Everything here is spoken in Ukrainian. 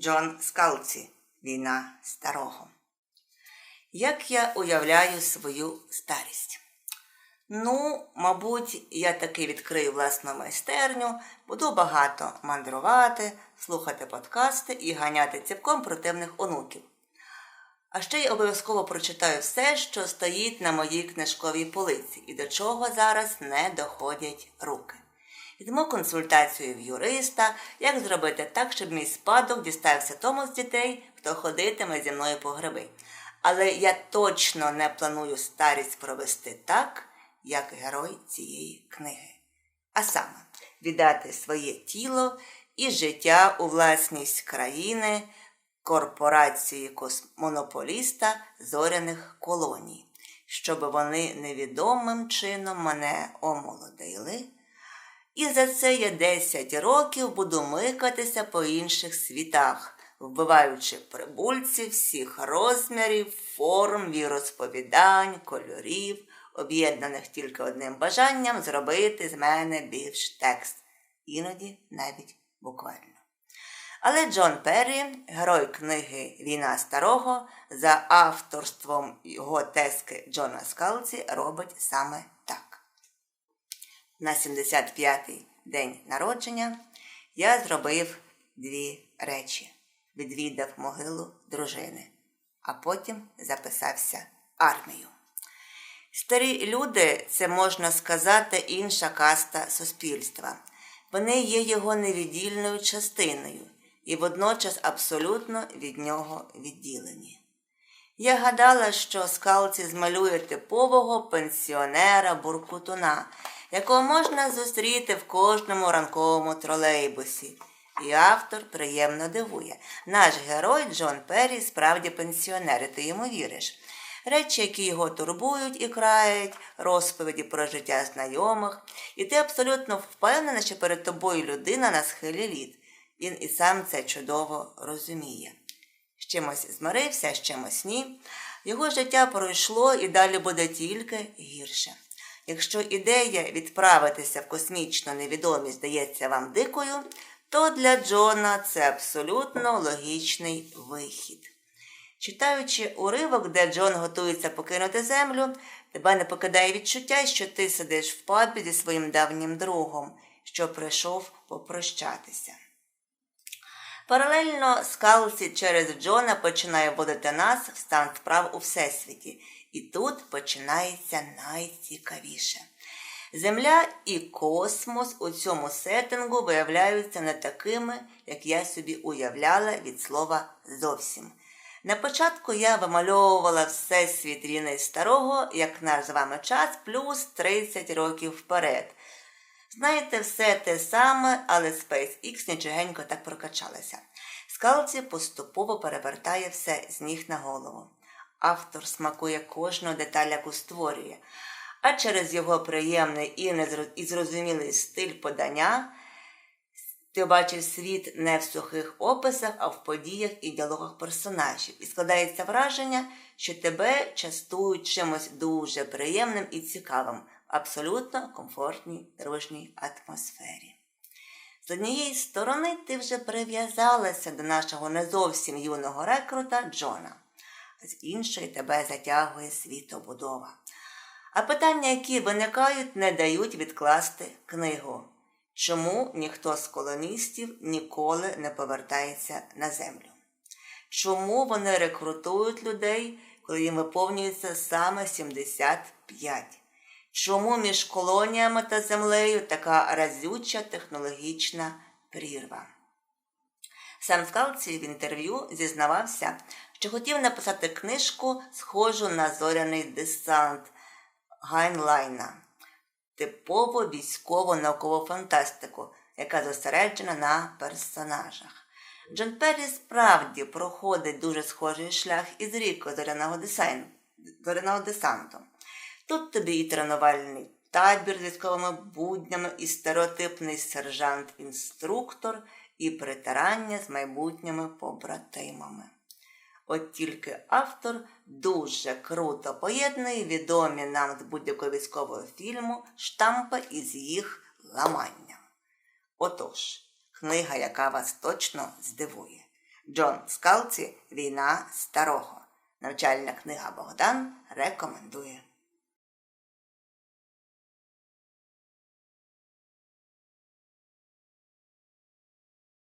Джон Скалці Війна старого. Як я уявляю свою старість? Ну, мабуть, я таки відкрию власну майстерню, буду багато мандрувати, слухати подкасти і ганяти ціпком противних онуків. А ще я обов'язково прочитаю все, що стоїть на моїй книжковій полиці і до чого зараз не доходять руки. Візьму консультацію в юриста, як зробити так, щоб мій спадок дістався тому з дітей, хто ходитиме зі мною по гриби. Але я точно не планую старість провести так, як герой цієї книги. А саме віддати своє тіло і життя у власність країни, корпорації космонополіста зоряних колоній, щоб вони невідомим чином мене омолодили. І за це я 10 років буду микатися по інших світах, вбиваючи прибульців всіх розмірів, форм, віросповідань, кольорів, об'єднаних тільки одним бажанням зробити з мене більш текст, іноді навіть буквально. Але Джон Перрі, герой книги Війна старого, за авторством його тески Джона Скалці, робить саме так. На 75-й день народження я зробив дві речі: відвідав могилу дружини, а потім записався армію. Старі люди, це можна сказати, інша каста суспільства. Вони є його невіддільною частиною і водночас абсолютно від нього відділені. Я гадала, що скалці змалює типового пенсіонера буркутуна, якого можна зустріти в кожному ранковому тролейбусі. І автор приємно дивує. Наш герой Джон Перрі справді пенсіонер, і ти йому віриш. Речі, які його турбують і крають, розповіді про життя знайомих, і ти абсолютно впевнена, що перед тобою людина на схилі літ. Він і сам це чудово розуміє. З чимось змирився, з чимось ні. Його життя пройшло і далі буде тільки гірше. Якщо ідея відправитися в космічну невідомість здається вам дикою, то для Джона це абсолютно логічний вихід. Читаючи уривок, де Джон готується покинути землю, тебе не покидає відчуття, що ти сидиш в пабі зі своїм давнім другом, що прийшов попрощатися. Паралельно Скалсі через Джона починає вводити нас в стан вправ у Всесвіті, і тут починається найцікавіше. Земля і космос у цьому сеттингу виявляються не такими, як я собі уявляла від слова зовсім. На початку я вимальовувала всесвіт війни старого, як наш з вами час, плюс 30 років вперед. Знаєте, все те саме, але SpaceX нічогенько так прокачалася. Скалці поступово перевертає все з ніг на голову. Автор смакує кожну деталь, яку створює, а через його приємний і зрозумілий стиль подання ти бачиш світ не в сухих описах, а в подіях і діалогах персонажів. І складається враження, що тебе частують чимось дуже приємним і цікавим в абсолютно комфортній дружній атмосфері. З однієї сторони, ти вже прив'язалася до нашого не зовсім юного рекрута Джона, з іншої тебе затягує світобудова. А питання, які виникають, не дають відкласти книгу. Чому ніхто з колоністів ніколи не повертається на землю? Чому вони рекрутують людей, коли їм виповнюється саме 75? Чому між колоніями та землею така разюча технологічна прірва? Сам Скалці в інтерв'ю зізнавався, що хотів написати книжку, схожу на зоряний десант Гайнлайна типову військову наукову фантастику, яка зосереджена на персонажах. Джон Перрі справді проходить дуже схожий шлях із ріко зоряного десанту. Тут тобі і тренувальний табір з військовими буднями, і стереотипний сержант-інструктор, і притирання з майбутніми побратимами. От тільки автор дуже круто поєднує відомі нам з будь-якого військового фільму штампи із їх ламанням. Отож, книга, яка вас точно здивує. Джон Скалці Війна старого. Навчальна книга Богдан рекомендує.